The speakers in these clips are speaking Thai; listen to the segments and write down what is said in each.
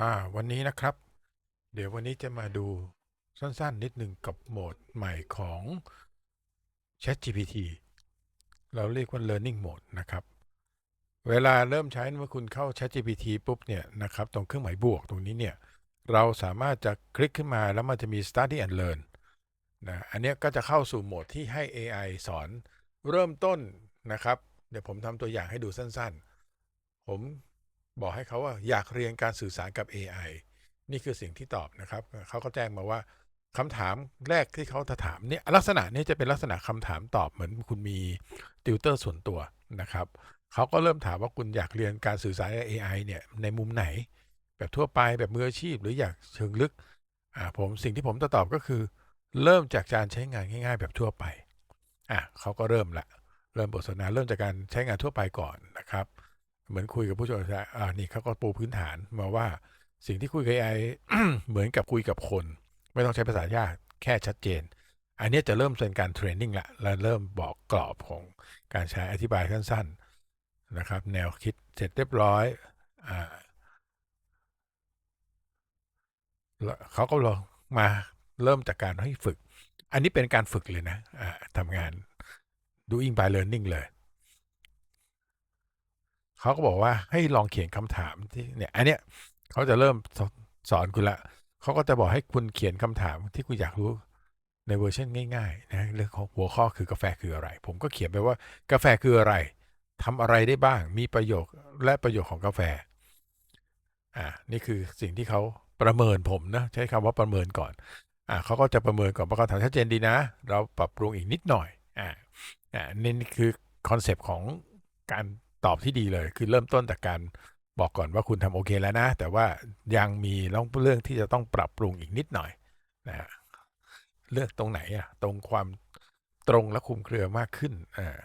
อ่าวันนี้นะครับ เดี๋ยววันนี้จะมาดูสั้นๆ นิดหนึ่งกับโหมดใหม่ของ ChatGPT เราเรียกว่า Learning Mode นะครับ เวลาเริ่มใช้เมื่อคุณเข้า ChatGPT ปุ๊บเนี่ยนะครับตรงเครื่องหมายบวกตรงนี้เนี่ยเราสามารถจะคลิกขึ้นมาแล้วมันจะมี Study and Learn นะอันนี้ก็จะเข้าสู่โหมดที่ให้ AI สอนเริ่มต้นนะครับ เดี๋ยวผมทำตัวอย่างให้ดูสั้นๆ ผม บอกให้เขาว่าอยากเรียนการสื่อสารกับ AI นี่คือสิ่งที่ตอบนะครับ เขาก็แจ้งมาว่าคำถามแรกที่เขาจะถามเนี่ยลักษณะนี้จะเป็นลักษณะคำถามตอบเหมือนคุณมีติวเตอร์ส่วนตัวนะครับเขาก็เริ่มถามว่าคุณอยากเรียนการสื่อสารกับ AI เนี่ยในมุมไหน แบบทั่วไปแบบมืออาชีพ หรืออยากเชิงลึกอ่าผมสิ่งที่ผมจะตอบก็คือ เริ่มจากการใช้งานง่าย ๆ แบบทั่วไปอะเขาก็เริ่มละเริ่มบทสนทนาเริ่มจากการใช้งานทั่วไปก่อนนะครับ เหมือนคุยกับผู้ชมอ่านี่เขาก็ปูพื้นฐานมาว่าสิ่งที่คุยกับ AI เหมือนกับคุยกับคน ไม่ต้องใช้ภาษายากแค่ชัดเจน อันนี้จะเริ่มเป็นการเทรนนิ่งละและเริ่มบอกกรอบของการใช้อธิบายสั้นๆนะครับ แนวคิดเสร็จเรียบร้อยอ่าแล้วเขาก็ลองมาเริ่มจากการให้ฝึก อันนี้เป็นการฝึกเลยนะะทำงาน doing by learning เลย เขาก็บอกว่าให้ลองเขียนคำถามที่เนี่ยอันเนี้ยเขาจะเริ่มสอนคุณละเขาก็จะบอกให้คุณเขียนคำถามที่คุณอยากรู้ในเวอร์ชันง่ายๆนะเรื่องของหัวข้อคือกาแฟคืออะไร ผมก็เขียนไปว่ากาแฟคืออะไรทำอะไรได้บ้าง มีประโยชน์และประโยชน์ของกาแฟอ่านี่คือสิ่งที่เขาประเมินผมนะใช้คำว่าประเมินก่อนอ่าเขาก็จะประเมินก่อนประกอบถามชัดเจนดีนะ เราปรับปรุงอีกนิดหน่อยอ่าอ่านี่คือคอนเซปต์ของการ ตอบที่ดีเลย คือเริ่มต้นจากการบอกก่อนว่าคุณทำโอเคแล้วนะ แต่ว่ายังมีเรื่องที่จะต้องปรับปรุงอีกนิดหน่อยนะเลือกตรงไหนอะตรงความตรงและคุมเครือมากขึ้นอ่า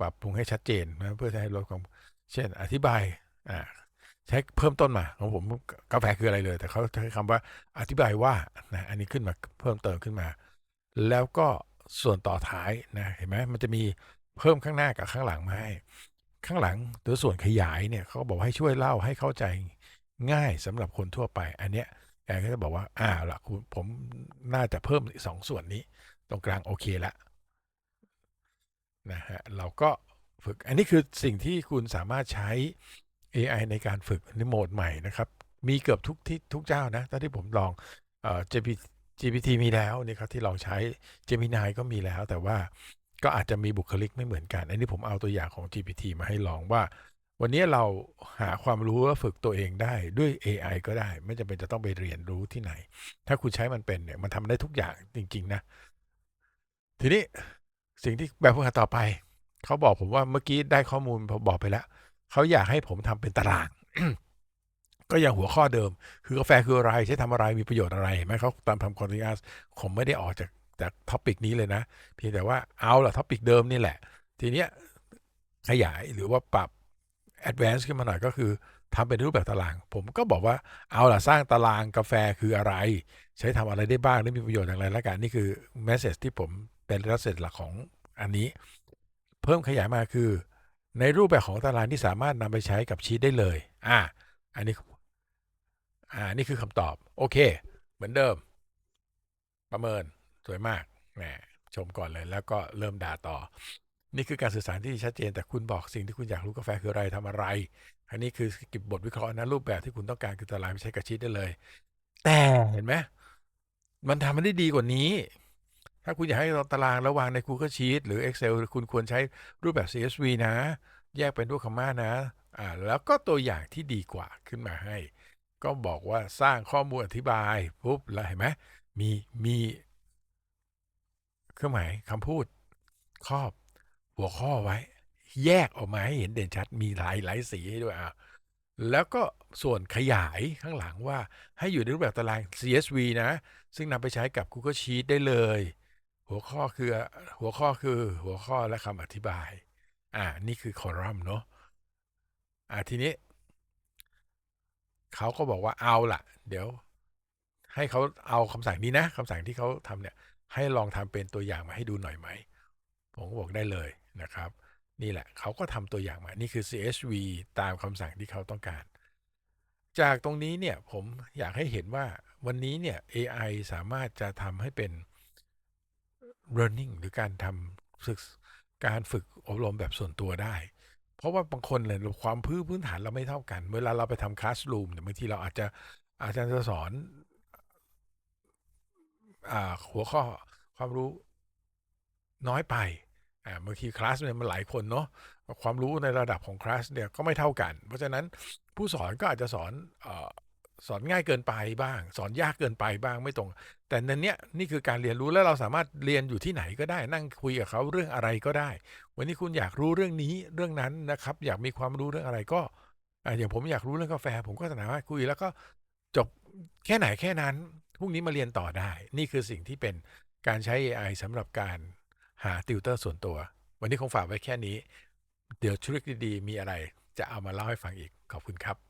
ปรับปรุงให้ชัดเจนนะเพื่อจะให้ลดความเช่น อธิบายอ่าใช้เพิ่มต้นมาของผมกาแฟคืออะไรเลย แต่เขาใช้คำว่าอธิบายว่านะอันนี้ขึ้นมาเพิ่มเติมขึ้นมา แล้วก็ส่วนต่อท้ายนะเห็นไหมมันจะมีเพิ่มข้างหน้ากับข้างหลังมาให้ ข้างหลังหรือส่วนขยายเนี่ยเขาบอกให้ช่วยเล่าให้เข้าใจง่ายสำหรับคนทั่วไป อันเนี้ยแอนก็จะบอกว่าอ่าละคุณผมน่าจะเพิ่มสองส่วนนี้ ตรงกลางโอเคละนะฮะเราก็ฝึกอันนี้คือสิ่งที่คุณสามารถใช้ AI ในการฝึกในโหมดใหม่นะครับ มีเกือบทุกที่ทุกเจ้านะตอนที่ผมลองเอ่อ GPT GPT มีแล้วนี่ครับที่ลองใช้ Gemini ก็มีแล้ว แต่ว่า ก็อาจจะมีบุคลิกไม่เหมือนกัน อันนี้ผมเอาตัวอย่างของ GPT มาให้ลองว่า วันนี้เราหาความรู้และฝึกตัวเองได้ด้วย AI ก็ได้ ไม่จำเป็นจะต้องไปเรียนรู้ที่ไหน ถ้าคุณใช้มันเป็นเนี่ยมันทำได้ทุกอย่างจริง ๆ นะ ทีนี้สิ่งที่แบบฝึกหัดต่อไปเขาบอกผมว่าเมื่อกี้ได้ข้อมูลผมบอกไปแล้วเขาอยากให้ผมทำเป็นตาราง ก็ยังหัวข้อเดิม คือกาแฟคืออะไรใช้ทำอะไรมีประโยชน์อะไรเห็นไหมเขาตามทำคอนเทนต์ผมไม่ได้ออกจาก จากท็อปิกนี้เลยนะ เพียงแต่ว่าเอาละท็อปิกเดิมนี่แหละ ทีเนี้ยขยายหรือว่าปรับ advance ขึ้นมาหน่อยก็คือทำเป็นรูปแบบตาราง ผมก็บอกว่าเอาล่ะสร้างตารางกาแฟคืออะไร ใช้ทำอะไรได้บ้างได้มีประโยชน์อย่างไรละกันนี่คือ message ที่ผมเป็นรัสเซจหลักของอันนี้ เพิ่มขยายมาคือ ในรูปแบบของตารางที่สามารถนำไปใช้กับชีตได้เลย อ่า อันนี้อ่านี่คือคำตอบ โอเค เหมือนเดิม ประเมิน สวยมากแหมชมก่อนเลย แล้วก็เริ่มด่าต่อ นี่คือการสื่อสารที่ชัดเจนแต่คุณบอกสิ่งที่คุณอยากรู้กาแฟคืออะไรทำอะไร อันนี้คือเก็บบทวิเคราะห์นะรูปแบบที่คุณต้องการคือตารางใช้กับชีตได้เลย แต่เห็นไหมมันทำมันได้ดีกว่านี้ ถ้าคุณอยากให้ตารางระวางใน Google Sheet หรือ Excel คุณควรใช้รูปแบบ CSV นะ แยกเป็นรูปคำมานะอ่าแล้วก็ตัวอย่างที่ดีกว่าขึ้นมาให้ ก็บอกว่าสร้างข้อมูลอธิบายปุ๊บแล้วเห็นไหมมีมี เครื่องหมายคำพูดครอบ หัวข้อไว้ แยกออกมาให้เห็นเด่นชัดมีหลายหลายสีให้ด้วยอะแล้วก็ส่วนขยายข้างหลังว่าให้อยู่ในรูปแบบตาราง CSV นะ ซึ่งนำไปใช้กับ Google Sheet ได้เลย หัวข้อคือหัวข้อคือหัวข้อและคำอธิบาย อ่า นี่คือคอลัมน์เนาะอ่าทีนี้ เขาก็บอกว่าเอาล่ะ เดี๋ยว ให้เขาเอาคำสั่งนี้นะคำสั่งที่เขาทำเนี่ย ให้ลองทำเป็นตัวอย่างมาให้ดูหน่อยไหม ผมก็บอกได้เลยนะครับ นี่แหละเขาก็ทำตัวอย่างมา นี่คือ CSV ตามคำสั่งที่เขาต้องการ จากตรงนี้เนี่ยผมอยากให้เห็นว่าวันนี้เนี่ย AI สามารถจะทำให้เป็น learning หรือการทำศึกการฝึกอบรมแบบส่วนตัวได้ เพราะว่าบางคนเลยความพื้นพื้นฐานเราไม่เท่ากัน เวลาเราไปทำคลาสรูมเนี่ยบางทีเราอาจจะอาจารย์จะสอน หัวข้อความรู้น้อยไปบางทีคลาสเนี่ยมันหลายคนเนาะความรู้ในระดับของคลาสเนี่ยก็ไม่เท่ากัน เพราะฉะนั้นผู้สอนก็อาจจะสอนอสอนง่ายเกินไปบ้าง สอนยากเกินไปบ้างไม่ตรง แต่ในเนี้ยนี่คือการเรียนรู้แล้วเราสามารถเรียนอยู่ที่ไหนก็ได้นั่งคุยกับเขาเรื่องอะไรก็ได้ วันนี้คุณอยากรู้เรื่องนี้เรื่องนั้นนะครับ อยากมีความรู้เรื่องอะไรก็อ่าอย่างผมอยากรู้เรื่องกาแฟ ผมก็สามารถคุยแล้วก็จบแค่ไหนแค่นั้น พรุ่งนี้มาเรียนต่อได้ นี่คือสิ่งที่เป็นการใช้ AI สำหรับการหาติวเตอร์ส่วนตัว วันนี้คงฝากไว้แค่นี้ เดี๋ยวทริคดีๆ มีอะไรจะเอามาเล่าให้ฟังอีก ขอบคุณครับ